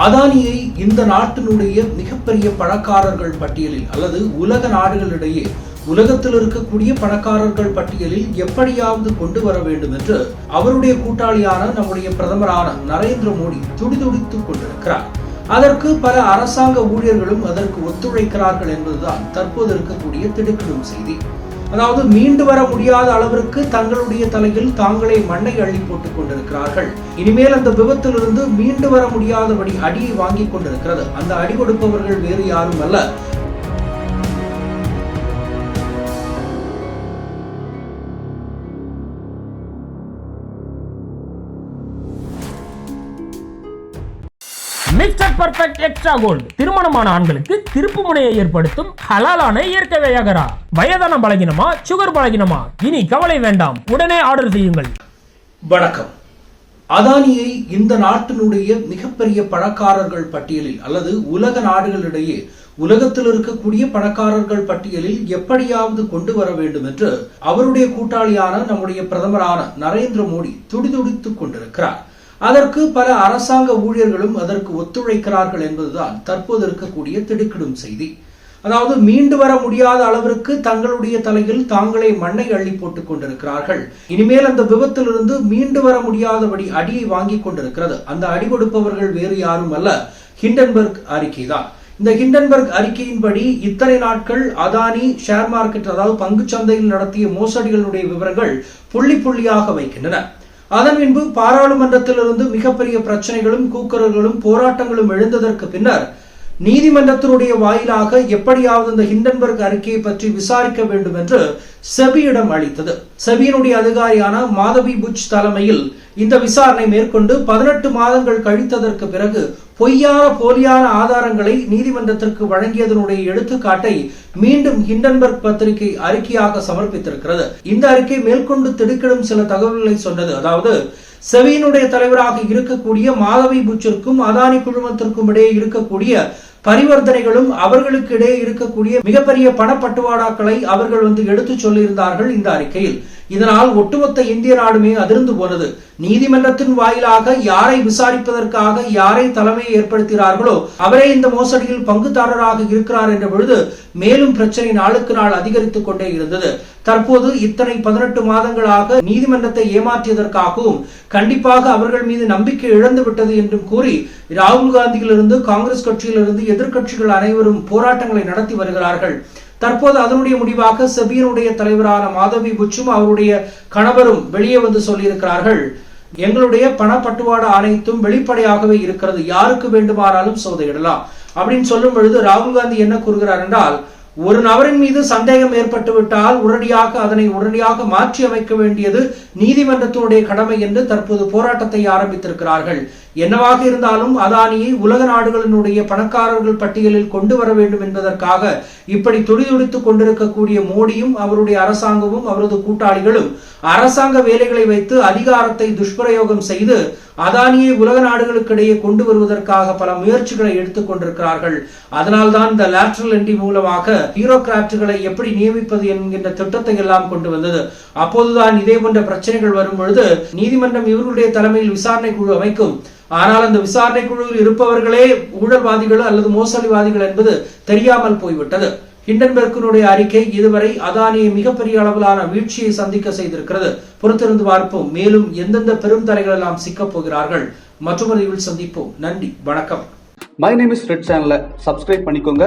அதானியை இந்த நாட்டினுடைய மிகப்பெரிய பணக்காரர்கள் பட்டியலில் அல்லது உலக நாடுகளிடையே உலகத்தில் இருக்கக்கூடிய பணக்காரர்கள் பட்டியலில் எப்படியாவது கொண்டு வர வேண்டும் என்று அவருடைய கூட்டாளியான நம்முடைய பிரதமரான நரேந்திர மோடி துடிதுடித்துக் கொண்டிருக்கிறார். அதற்கு பல அரசாங்க ஊழியர்களும் அதற்கு ஒத்துழைக்கிறார்கள் என்பதுதான் தற்போது இருக்கக்கூடிய திடுக்கிடும் செய்தி. அதாவது மீண்டு வர முடியாத அளவிற்கு தங்களுடைய தலையில் தாங்களே மண்ணை அள்ளி போட்டுக் கொண்டிருக்கிறார்கள். இனிமேல் அந்த விபத்திலிருந்து மீண்டு வர முடியாதபடி அடியை வாங்கிக் கொண்டிருக்கிறது. அந்த அடி கொடுப்பவர்கள் வேறு யாரும் அல்ல. பர்ஃபெக்ட் எக்ஸ்ட்ரா கோல்டு திருமணமான ஆண்களுக்கு திருப்பு முனையை ஏற்படுத்தும் ஹலாலான இயற்கை வியாகரா. வயதான பலகினமா சுகர் பலகினமா? இனி கவலை வேண்டாம். உடனே ஆர்டர் செய்யுங்கள். வணக்கம். அதானியை இந்த நாட்டினுடைய மிகப்பெரிய பணக்காரர்கள் பட்டியலில் அல்லது உலக நாடுகளிடையே உலகத்தில் இருக்கக்கூடிய பணக்காரர்கள் பட்டியலில் எப்படியாவது கொண்டு வர வேண்டும் என்று அவருடைய கூட்டாளியான நம்முடைய பிரதமரான நரேந்திர மோடி துடிதுடித்துக் கொண்டிருக்கிறார். அதற்கு பல அரசாங்க ஊழியர்களும் அதற்கு ஒத்துழைக்கிறார்கள் என்பதுதான் தற்போது இருக்கக்கூடிய திடுக்கிடும் செய்தி. அதாவது மீண்டு வர முடியாத அளவிற்கு தங்களுடைய தலையில் தாங்களே மண்ணை அள்ளி போட்டுக் கொண்டிருக்கிறார்கள். இனிமேல் அந்த விபத்திலிருந்து மீண்டு வர முடியாதபடி அடியை வாங்கிக் கொண்டிருக்கிறது. அந்த அடி கொடுப்பவர்கள் வேறு யாரும் அல்ல. ஹிண்டன்பர்க் அறிக்கைதான். இந்த ஹிண்டன்பர்க் அறிக்கையின்படி இத்தனை நாட்கள் அதானி ஷேர் மார்க்கெட் அதாவது பங்கு சந்தையில் நடத்திய மோசடிகளுடைய விவரங்கள் புள்ளி புள்ளியாக வைக்கின்றன. அதன் பின்பு பாராளுமன்றத்திலிருந்து மிகப்பெரிய பிரச்சனைகளும் கூக்குரல்களும் போராட்டங்களும் எழுந்ததற்கு பின்னர் நீதிமன்றத்தினுடைய வாயிலாக எப்படியாவது இந்த ஹிண்டன்பர்க் அறிக்கையை பற்றி விசாரிக்க வேண்டும் என்று செபியிடம் அளித்தது. செபியினுடைய அதிகாரியான மாதவி புஜ் தலைமையில் இந்த விசாரணை மேற்கொண்டு பதினெட்டு மாதங்கள் கழித்ததற்கு பிறகு பொய்யான போலியான ஆதாரங்களை நீதிமன்றத்திற்கு வழங்கியதனுடைய எடுத்துக்காட்டை மீண்டும் ஹிண்டன்பர்க் பத்திரிகை அறிக்கையாக சமர்ப்பித்திருக்கிறது. இந்த அறிக்கை மேற்கொண்டு திடுக்கிடும் சில தகவல்களை சொன்னது. அதாவது செவியினுடைய தலைவராக இருக்கக்கூடிய மாதவி புச்சிற்கும் அதானி குழுமத்திற்கும் இடையே இருக்கக்கூடிய பரிவர்த்தனைகளும் அவர்களுக்கு இடையே இருக்கக்கூடிய மிகப்பெரிய பணப்பட்டுவாடாக்களை அவர்கள் வந்து எடுத்துச் சொல்லியிருந்தார்கள் இந்த அறிக்கையில். இதனால் ஒட்டுமொத்த இந்திய நாடுமே அதிர்ந்து போனது. நீதிமன்றத்தின் வாயிலாக யாரை விசாரிப்பதற்காக யாரை தலைமையை ஏற்படுத்தினார்களோ அவரே இந்த மோசடியில் பங்குதாரராக இருக்கிறார் என்ற பொழுது மேலும் பிரச்சனை நாளுக்கு நாள் அதிகரித்துக் கொண்டே இருந்தது. தற்போது இத்தனை பதினெட்டு மாதங்களாக நீதிமன்றத்தை ஏமாற்றியதற்காகவும் கண்டிப்பாக அவர்கள் மீது நம்பிக்கை இழந்து விட்டது என்றும் கூறி ராகுல் காந்தியிலிருந்து காங்கிரஸ் கட்சியிலிருந்து எதிர்க்கட்சிகள் அனைவரும் போராட்டங்களை நடத்தி வருகிறார்கள். தற்போது அதனுடைய முடிவாக செபியனுடைய தலைவரான மாதவி புச்சும் அவருடைய கணவரும் வெளியே வந்து சொல்லியிருக்கிறார்கள். எங்களுடைய பணப்பட்டுவாடு அனைத்தும் வெளிப்படையாகவே இருக்கிறது. யாருக்கு வேண்டுமானாலும் சோதையிடலாம் அப்படின்னு சொல்லும் பொழுது ராகுல் காந்தி என்ன கூறுகிறார் என்றால் ஒரு நபரின் மீது சந்தேகம் ஏற்பட்டுவிட்டால் உடனடியாக அதனை உடனடியாக மாற்றி அமைக்க வேண்டியது நீதிமன்றத்தினுடைய கடமை என்று தற்போது போராட்டத்தை ஆரம்பித்திருக்கிறார்கள். என்னவாக இருந்தாலும் அதானியை உலக நாடுகளினுடைய பணக்காரர்கள் பட்டியலில் கொண்டு வர வேண்டும் என்பதற்காக இப்படி துடிதுடித்துக் கொண்டிருக்கக்கூடிய மோடியும் அவருடைய அரசாங்கமும் அவரது கூட்டாளிகளும் அரசாங்க வேலைகளை வைத்து அதிகாரத்தை துஷ்பிரயோகம் செய்து அதானியை உலக நாடுகளுக்கிடையே கொண்டு வருவதற்காக பல முயற்சிகளை எடுத்துக் கொண்டிருக்கிறார்கள். அதனால்தான் இந்த லேட்ரல் என்டி மூலமாக பியூரோகிராட்டுகளை எப்படி நியமிப்பது என்கின்ற திட்டத்தை எல்லாம் கொண்டு வந்தது. அப்போதுதான் இதே போன்ற பிரச்சனைகள் வரும் பொழுது நீதிமன்றம் இவர்களுடைய தலைமையில் விசாரணை குழு அமைக்கும். ஆனால் அந்த விசாரணை குழுவில் இருப்பவர்களே ஊழல்வாதிகள் அல்லது மோசடிவாதிகள் என்பது தெரியாமல் போய்விட்டது. ஹிண்டன்பெர்க்கினுடைய அறிக்கை இதுவரை அதானியை மிகப்பெரிய அளவிலான வீழ்ச்சியை சந்திக்க செய்திருக்கிறது. பொறுத்திருந்து பார்ப்போம். மேலும் எந்தெந்த பெரும் தலைகள் எல்லாம் சிக்கப் போகிறார்கள். மற்றொரு சந்திப்போம். நன்றி. வணக்கம். மை நேம் இஸ் ரெட் சேனலை சப்ஸ்கிரைப் பண்ணிக்கோங்க.